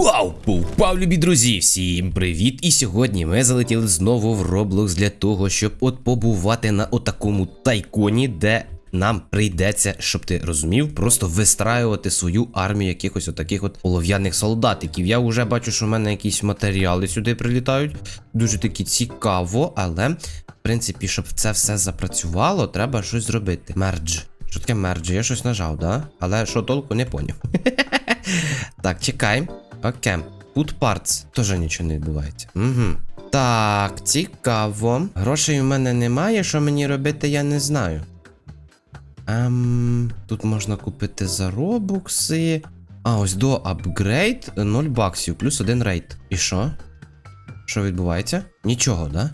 Вау! Повпав, любі друзі! Всім привіт! І сьогодні ми залетіли знову в Roblox для того, щоб от побувати на отакому тайконі, де нам прийдеться, щоб ти розумів, просто вистраювати свою армію якихось отаких от олов'яних солдатиків. Я вже бачу, що в мене якісь матеріали сюди прилітають. Дуже таки цікаво, але в принципі, щоб це все запрацювало, треба щось зробити. Мердж. Що таке мердж? Я щось нажав, да? Але що толку не поняв. Так, чекай. Окей. Put parts. Теж нічого не відбувається. Угу. Так, цікаво. Грошей у мене немає. Що мені робити, я не знаю. Ем, тут можна купити заробукси. А, ось до апгрейд 0 баксів, плюс один рейд. І що? Що відбувається? Нічого, да?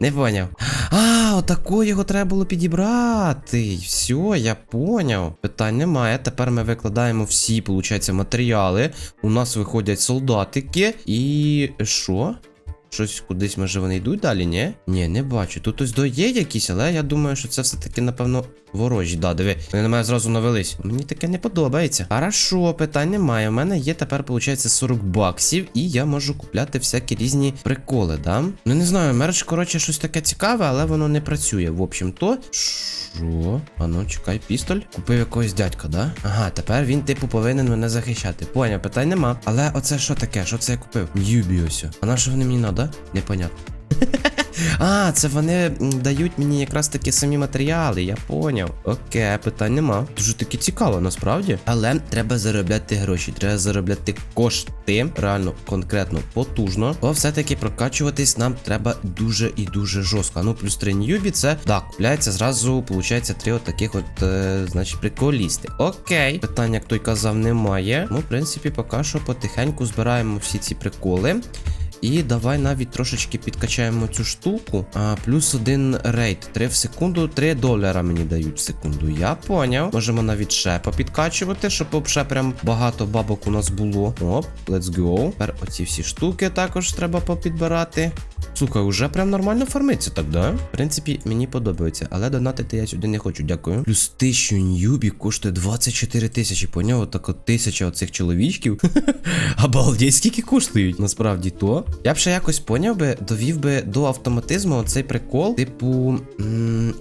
Не поняв. А, отако його треба було підібрати. Все, я поняв. Питань немає. Тепер ми викладаємо всі, виходить, матеріали. У нас виходять солдатики. І що? Щось кудись, може, вони йдуть далі, ні? Ні, не бачу. Тут ось є якісь, але я думаю, що це все-таки, напевно, ворожі. Да, диви, вони на мене зразу навелись. Мені таке не подобається. Хорошо, питань немає. У мене є тепер, виходить, 40 баксів, і я можу купляти всякі різні приколи, да? Ну не знаю, мерч, коротше, щось таке цікаве, але воно не працює. В общем-то. Що? А ну, чекай, пістоль. Купив якогось дядька, да? Ага, тепер він, типу, повинен мене захищати. Поняв, питань нема. Але оце що таке? Що це я купив? Ньюбі ось. А на що вони мені надо? Непонятно. А, це вони дають мені якраз такі самі матеріали, я поняв. Окей, питань нема. Дуже таки цікаво, насправді. Але треба заробляти гроші, треба заробляти кошти. Реально, конкретно, потужно. Бо все-таки прокачуватись нам треба дуже і дуже жорстко. Ну, плюс 3 ньюбі, це так, купляється зразу, виходить, три от таких от, е, значить, приколісти. Окей, питання, як той казав, немає. Ну, в принципі, поки що потихеньку збираємо всі ці приколи. І давай навіть трошечки підкачаємо цю штуку. А, плюс один рейд. 3 в секунду, 3 долара мені дають в секунду. Я поняв. Можемо навіть ще попідкачувати, щоб ще прям багато бабок у нас було. Оп, let's go. Тепер оці всі штуки також треба попідбирати. Слухай, уже прям нормально фармиться так, да? В принципі, мені подобається, але донатити я сюди не хочу, дякую. Плюс 1000 ньюбі коштує 24 тисячі. Поняв, так от тисяча оцих чоловічків. Обалдеть, скільки коштують? Насправді то. Я б ще якось поняв би, довів би до автоматизму оцей прикол, типу,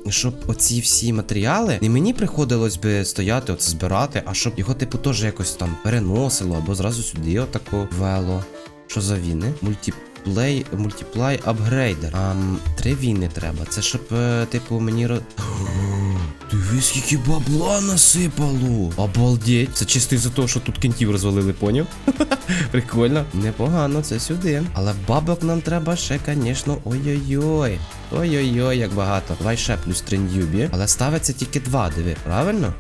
щоб оці всі матеріали не мені приходилось би стояти, оце збирати, а щоб його, типу, теж якось там переносило або зразу сюди отако вело. Що за війни? Мультиплей, мультиплай апгрейдер. А три війни треба. Це щоб, е, типу, мені ро. Диви, скільки бабла насипало. Обалдеть. Це чисто із-за того, що тут кінтів розвалили, поняв? Прикольно. Непогано, це сюди. Але бабок нам треба ще, звісно, ой-ой-ой. Ой-ой-ой, як багато. Давай ще плюс три ньюбі. Але ставиться тільки два, диви, правильно?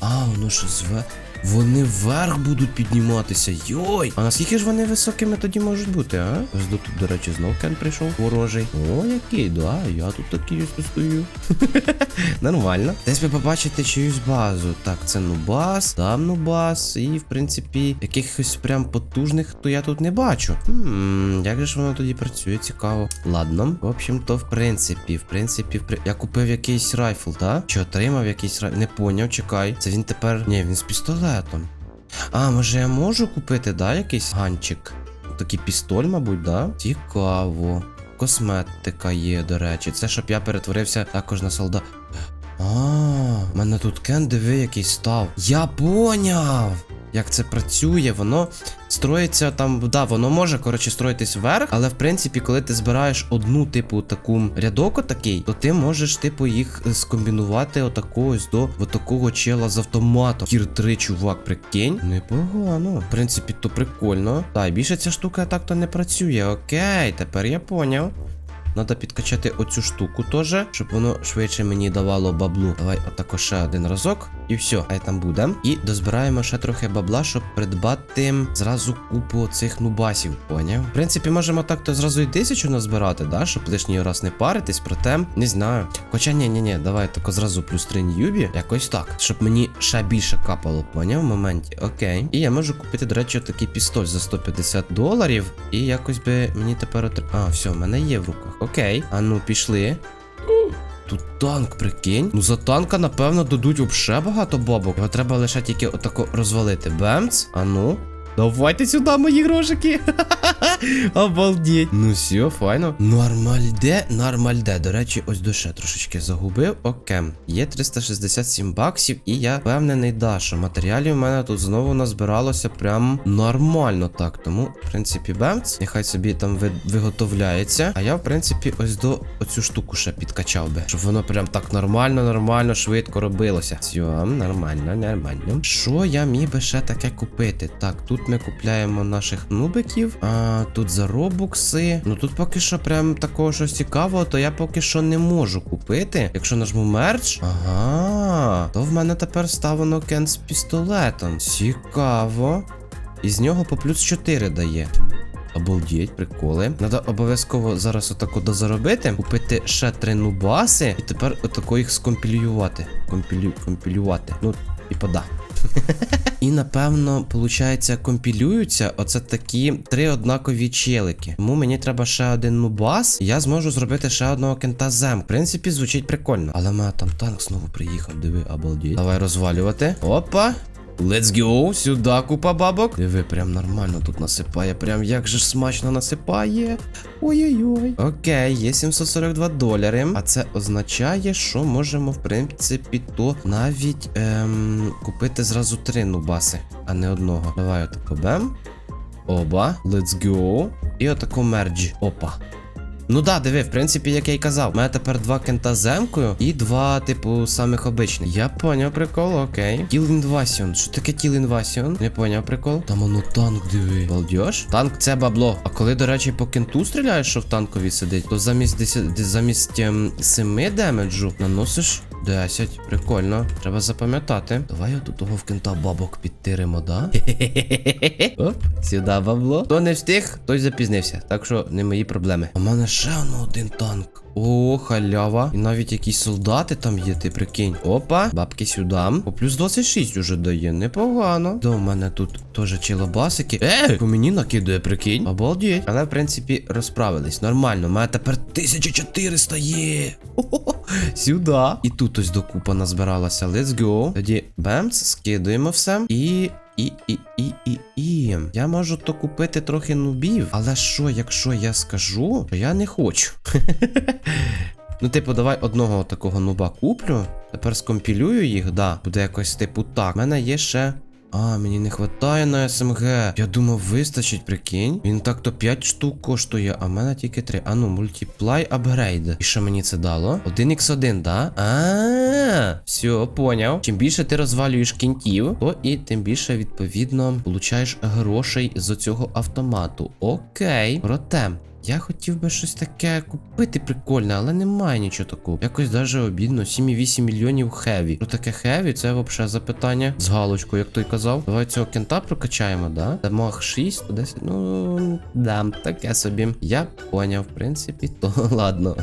А, воно що зве. Вони вверх будуть підніматися. Йой! А наскільки ж вони високими тоді можуть бути, а? Ось до тут, до речі, знов Кен прийшов ворожий. О, який, да, я тут такий ось стою. Нормально. Десь ви побачите чиюсь базу. Так, це Нубас, там Нубас, і, в принципі, якихось прям потужних, то я тут не бачу. Хм, як же ж воно тоді працює, цікаво. Ладно. В общем-то, в принципі, в принципі, в я купив якийсь райфл, так? Чи отримав якийсь райфл? Не поняв, чекай. Це він тепер. Ні, він з пістолетом. А, може я можу купити, да, якийсь ганчик? Такий пістоль, мабуть, да? Цікаво. Косметика є, до речі. Це щоб я перетворився також на солдат. А, в мене тут кен диви який став. Я поняв! Як це працює, воно строїться там, да, воно може, коротше, строїтись вверх, але в принципі, коли ти збираєш одну, типу, таку рядок отакий, то ти можеш, типу, їх е, скомбінувати отако ось до отакого чела з автоматом. Кір 3, чувак, прикинь. Непогано. В принципі, то прикольно. Та, і більше ця штука так-то не працює. Окей, тепер я поняв. Надо підкачати оцю штуку теж, щоб воно швидше мені давало баблу. Давай отако ще один разок. І все, хай там буде. І дозбираємо ще трохи бабла, щоб придбати зразу купу цих нубасів. Поняв? В принципі, можемо так-то зразу і тисячу назбирати, да? щоб лишній раз не паритись, проте не знаю. Хоча ні, ні, ні, давай тако зразу плюс 3 ньюбі. Якось так. Щоб мені ще більше капало, поняв? В моменті. Окей. І я можу купити, до речі, такий пістоль за 150 доларів. І якось би мені тепер. А, все, в мене є в руках. Окей. А ну, пішли. Тут танк, прикинь. Ну за танка, напевно, дадуть вообще багато бабок. Його треба лише тільки отако розвалити. Бемц. А ну. Давайте сюди мої грошики. Обалдеть. Ну все, файно. Нормальде, нормальде. До речі, ось душе трошечки загубив. Окей. Є 367 баксів, і я впевнений, да, що матеріалів у мене тут знову назбиралося прям нормально так. Тому, в принципі, бемц, нехай собі там ви- виготовляється. А я, в принципі, ось до оцю штуку ще підкачав би. Щоб воно прям так нормально, нормально, швидко робилося. Все, нормально, нормально. Що я міг би ще таке купити? Так, тут ми купляємо наших нубиків. А тут за робукси. Ну тут поки що прям такого щось цікавого, то я поки що не можу купити. Якщо нажму мерч. Ага. То в мене тепер ставлено кен з пістолетом. Цікаво. І з нього по плюс 4 дає. Обалдеть, приколи. Надо обов'язково зараз отако дозаробити, купити ще три нубаси, і тепер отако їх скомпілювати. Компілю... Компілювати. Ну, типа да. І напевно, виходить, компілюються оце такі три однакові челики. Тому мені треба ще один нубас, і я зможу зробити ще одного кента зем. В принципі, звучить прикольно. Але в мене там танк знову приїхав, диви, обалдіть. Давай розвалювати. Опа. Let's go, сюди купа бабок. Диви, прям нормально тут насипає. Прям як же смачно насипає. Ой-ой-ой. Окей, є 742 долари. А це означає, що можемо, в принципі, то навіть ем, купити зразу три нубаси, а не одного. Давай отако бем. Оба. Let's go. І отако мерджі. Опа. Ну да, диви, в принципі, як я й казав, у мене тепер два кента з емкою і два, типу, самих обичних. Я поняв прикол, окей. Тіл інвасіон. Що таке тіл інвасіон? Не поняв прикол. Там воно танк, диви. Балдеж? Танк це бабло. А коли, до речі, по кенту стріляєш, що в танкові сидить, то замість 10, замість ем, 7 демеджу наносиш 10. Прикольно. Треба запам'ятати. Давай отут того в кента бабок підтиримо, да? Оп, сюди бабло. Хто не встиг, той запізнився. Так що не мої проблеми. У мене ще один танк. О, халява. І навіть якісь солдати там є, ти прикинь. Опа, бабки сюди. По плюс 26 уже дає. Непогано. Да, у мене тут теж чилобасики. Е, по мені накидує, прикинь. Обалдеть. Але, в принципі, розправились. Нормально. У мене тепер 1400 є. Хо-хо-хо. Сюди. І тут ось докупа назбиралася. Let's go. Тоді бемц, скидуємо все. І. І, і, і, і, і. Я можу то купити трохи нубів. Але що, якщо я скажу, то я не хочу. Ну, типу, давай одного такого нуба куплю. Тепер скомпілюю їх, да. Буде якось типу так. У мене є ще. А, мені не вистачає на СМГ. Я думав, вистачить, прикинь. Він так-то 5 штук коштує, а в мене тільки 3. А ну, мультиплай апгрейд. І що мені це дало? 1х1, да? А, все, поняв. Чим більше ти розвалюєш кінтів, то і тим більше, відповідно, получаєш грошей з цього автомату. Окей. Проте. Я хотів би щось таке купити прикольне, але немає нічого такого. Якось даже обідно. 7,8 мільйонів хеві. Що таке хеві? Це взагалі запитання. З галочкою, як той казав. Давай цього кента прокачаємо, да? Дамаг 6, 10. Ну, да, таке собі. Я поняв, в принципі, то ладно.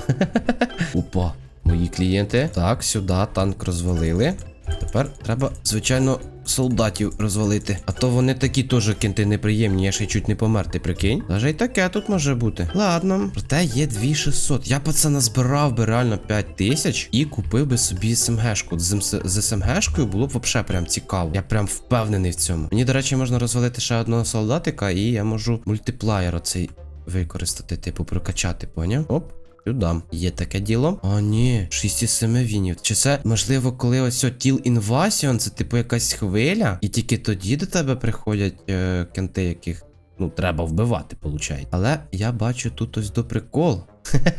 Опа. Мої клієнти. Так, сюди танк розвалили. Тепер треба, звичайно, солдатів розвалити. А то вони такі теж кінти неприємні, я ще чуть не помер, ти прикинь. Даже й таке тут може бути. Ладно. Проте є 2600. Я пацана збирав би реально 5000 і купив би собі СМГшку. З, з СМГшкою було б вообще прям цікаво. Я прям впевнений в цьому. Мені, до речі, можна розвалити ще одного солдатика, і я можу мультиплеєр оцей використати, типу, прокачати, поняв? Оп. Сюди. Є таке діло. А, ні, 6 із 7 вінів. Чи це можливо, коли ось тіл інвасіон, це типу якась хвиля, і тільки тоді до тебе приходять е, кенти, яких ну треба вбивати, виходить. Але я бачу тут ось до прикол.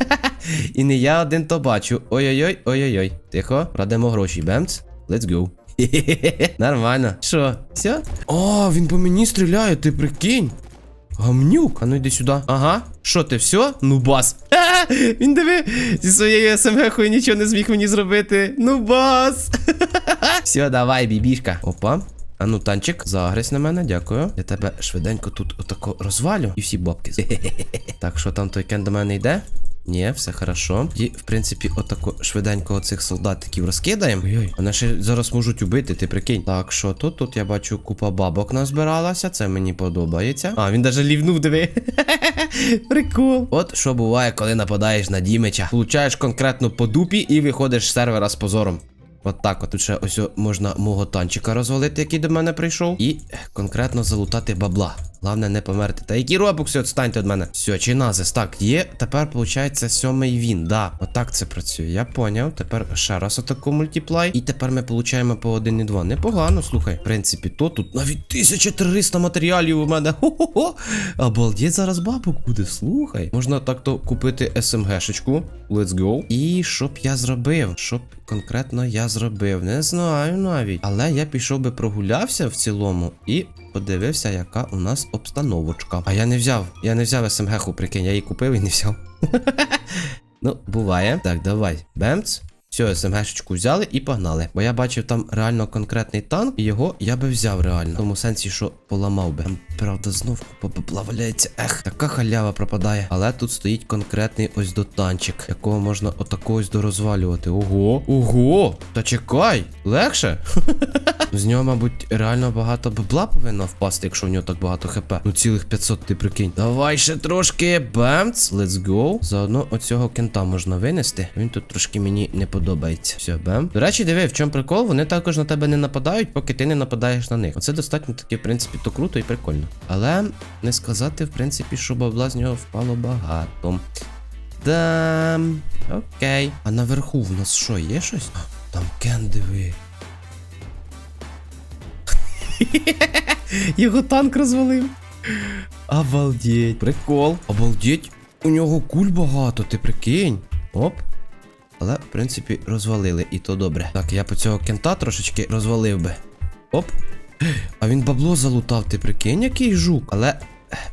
І не я один то бачу. Ой-ой-ой, ой-ой-ой. Тихо, радимо гроші. Бемц. Let's go. Нормально. Що, все? О, він по мені стріляє, ти прикинь. Гамнюк, а ну йди сюди. Ага. Що ти, все? Ну бас. А, він диви, зі своєю СМГ-хою нічого не зміг мені зробити. Ну бас. Все, давай, бібішка. Опа. А ну, танчик, загрись на мене, дякую. Я тебе швиденько тут отако розвалю і всі бабки. так, що там той кен до мене йде? Ні, все хорошо. І, в принципі, отако швиденько оцих солдатиків розкидаємо. Ой-ой, вони ще зараз можуть убити, ти прикинь. Так, що тут? Тут я бачу, купа бабок назбиралася, це мені подобається. А, він даже лівнув, диви. Прикол. От що буває, коли нападаєш на Дімича. Получаєш конкретно по дупі і виходиш з сервера з позором. От так, от тут ще ось можна мого танчика розвалити, який до мене прийшов, і е, конкретно залутати бабла. Головне не померти. Та які робокси відстаньте від мене? Все, чи назис. Так, є. Тепер виходить сьомий він. Да, отак це працює. Я поняв. Тепер ще раз отаку мультиплай. І тепер ми получаємо по 1 і 2. Непогано, слухай. В принципі, то тут навіть 1300 матеріалів у мене. Хо-хо-хо. Обалдеть, зараз бабок буде. Слухай. Можна так-то купити СМГшечку. Let's go. І що б я зробив? Що б конкретно я зробив? Не знаю навіть. Але я пішов би прогулявся в цілому і подивився, яка у нас обстановочка. А я не взяв. Я не взяв СМГ-ху, прикинь, я її купив і не взяв. Ну, буває. Так, давай. Бемц. Все, СМГшечку взяли і погнали. Бо я бачив там реально конкретний танк, і його я би взяв реально. В тому сенсі, що поламав би. Там, правда, знов купа валяється. Ех, така халява пропадає. Але тут стоїть конкретний ось до танчик, якого можна отако ось дорозвалювати. Ого! Ого! Та чекай! Легше? З нього, мабуть, реально багато бабла повинно впасти, якщо в нього так багато хп. Ну, цілих 500 ти прикинь. Давай ще трошки бемц, let's go. Заодно оцього кента можна винести. Він тут трошки мені не подобається. Все, бем. До речі, диви, в чому прикол? Вони також на тебе не нападають, поки ти не нападаєш на них. Оце достатньо таки, в принципі, то круто і прикольно. Але не сказати, в принципі, що бабла з нього впало багато. Да, окей. А наверху в нас що, є щось? Там кен диви. Його танк розвалив. Обалдеть. Прикол. Обалдеть. У нього куль багато, ти прикинь. Оп. Але, в принципі, розвалили, і то добре. Так, я по цього кента трошечки розвалив би. Оп. А він бабло залутав, ти прикинь, який жук. Але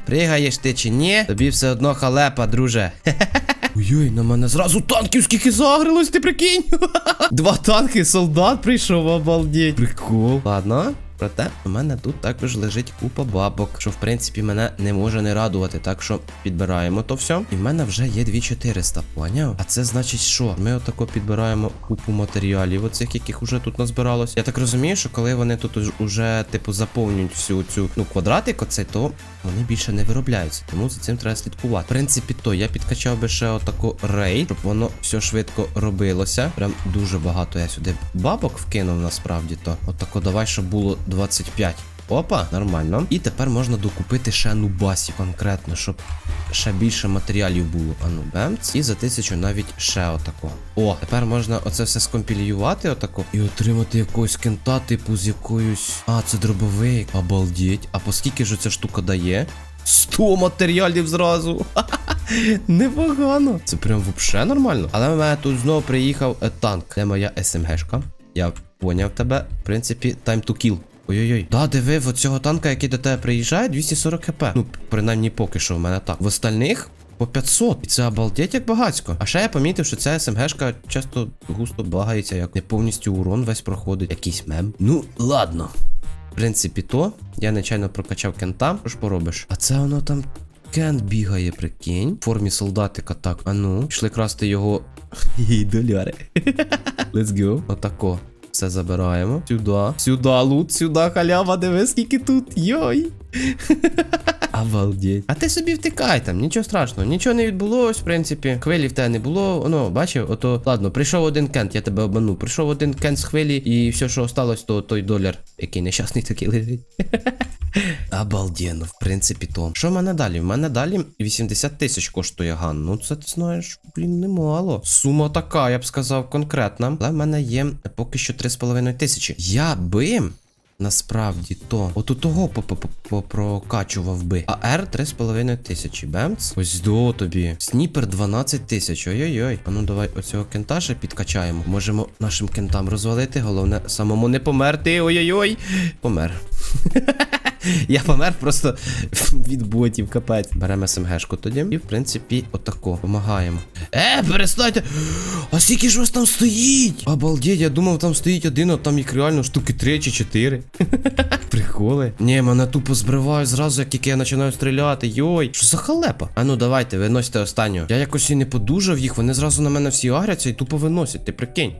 пригаєш ти чи ні? Тобі все одно халепа, друже. Ой-ой, на мене зразу танків скільки загрилось, ти прикинь. Два танки, солдат прийшов, обалдеть. Прикол. Ладно. Проте у мене тут також лежить купа бабок, що в принципі мене не може не радувати. Так що підбираємо то все. І в мене вже є 2400, поняв? А це значить, що ми отако підбираємо купу матеріалів, оцих, яких уже тут назбиралось. Я так розумію, що коли вони тут уж- уже, типу, заповнюють всю цю ну, квадратик, оцей, то вони більше не виробляються. Тому за цим треба слідкувати. В принципі, то я підкачав би ще отаку рейд, щоб воно все швидко робилося. Прям дуже багато я сюди бабок вкинув насправді то. Отако давай, щоб було 25. Опа, нормально. І тепер можна докупити ще нубасів конкретно, щоб ще більше матеріалів було. Ану, бемц. І за тисячу навіть ще отако. О, тепер можна оце все скомпілювати отако. І отримати якогось кента, типу, з якоюсь. А, це дробовик. Обалдеть. А по скільки ж ця штука дає? 100 матеріалів зразу. Непогано. Це прям вообще нормально. Але в мене тут знову приїхав е, танк. Де моя СМГшка? Я поняв тебе. В принципі, time to kill. Ой-ой-ой. Да, диви, в цього танка, який до тебе приїжджає, 240 хп. Ну, принаймні поки що в мене так. В остальних по 500. І це обалдеть як багацько. А ще я помітив, що ця СМГшка часто густо багається, як не повністю урон весь проходить. Якийсь мем. Ну, ладно. В принципі, то. Я нечайно прокачав кента. Що ж поробиш? А це воно там. Кент бігає, прикинь. В формі солдатика, так. А ну, пішли красти його. Доляри. Let's go. Отако. Все забираємо. Сюди. Сюди, лут, сюди, халява, диви, скільки тут. Йой. Обалдеть. А ти собі втикай там, нічого страшного, нічого не відбулось, в принципі. Хвилі в тебе не було. Ну, бачив, ото. Ладно, прийшов один кент, я тебе обманув. Прийшов один кент з хвилі, і все, що осталось, то той доляр, який нещасний такий лежить. Обалденно, в принципі, то. Що в мене далі? В мене далі 80 тисяч коштує ган. Ну, це ти знаєш, блін, немало. Сума така, я б сказав, конкретна. Але в мене є поки що 3,5 тисячі. Я би. Насправді то. От у того попрокачував би. А R 3,5 тисячі. Бемц. Ось до тобі. Сніпер 12 тисяч. Ой-ой-ой. А ну давай оцього кента ще підкачаємо. Можемо нашим кентам розвалити. Головне, самому не померти. Ой-ой-ой. Помер. Я помер просто від ботів, капець. Беремо СМГшку тоді. І, в принципі, отако. Помагаємо. Е, перестаньте! А скільки ж вас там стоїть? Обалдеть, я думав, там стоїть один, а там їх реально штуки 3 чи 4. Приколи. Ні, мене тупо збривають зразу, як тільки я починаю стріляти. Йой, що за халепа? А ну давайте, виносьте останню. Я якось і не подужав їх, вони зразу на мене всі агряться і тупо виносять, ти прикинь.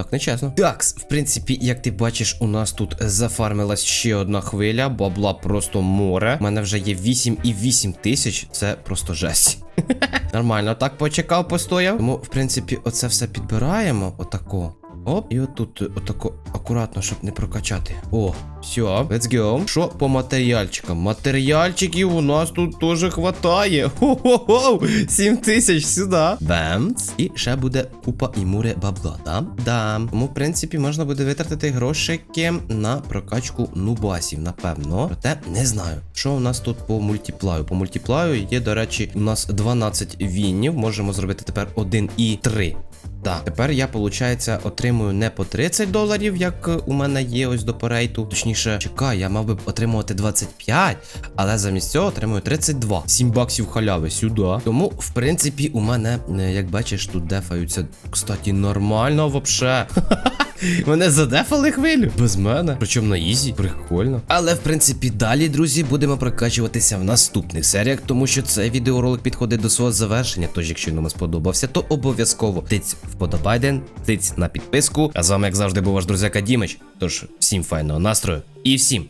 Так, нечесно. Так, в принципі, як ти бачиш, у нас тут зафармилась ще одна хвиля, бабла просто море. У мене вже є 8 і 8 тисяч. Це просто жесть. Нормально, так почекав, постояв. Тому, в принципі, оце все підбираємо. Отако. Оп, і отут отако акуратно, щоб не прокачати. О, все, let's go. Що по матеріальчикам? Матеріальчиків у нас тут теж хватає. Хо-хо-хо! 7 тисяч сюди. Бемц. І ще буде купа і муре бабла, да? Да. Тому, в принципі, можна буде витратити грошики на прокачку нубасів, напевно. Проте не знаю, що у нас тут по мультиплаю. По мультиплаю є, до речі, у нас 12 вінів. Можемо зробити тепер 1 і 3. Так, тепер я, виходить, отримую не по 30 доларів, як е, у мене є ось до порейту. Точніше, чекай, я мав би отримувати 25, але замість цього отримую 32. 7 баксів халяви сюди. Тому, в принципі, у мене, е, як бачиш, тут дефаються, кстати, нормально вообще. Мене задефали хвилю. Без мене. Причому на ізі. Прикольно. Але в принципі далі, друзі, будемо прокачуватися в наступних серіях, тому що цей відеоролик підходить до свого завершення. Тож, якщо вам сподобався, то обов'язково тиць вподобайден, тиць на підписку. А з вами, як завжди, був ваш друзяка Дімич. Тож, всім файного настрою і всім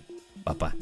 па-па.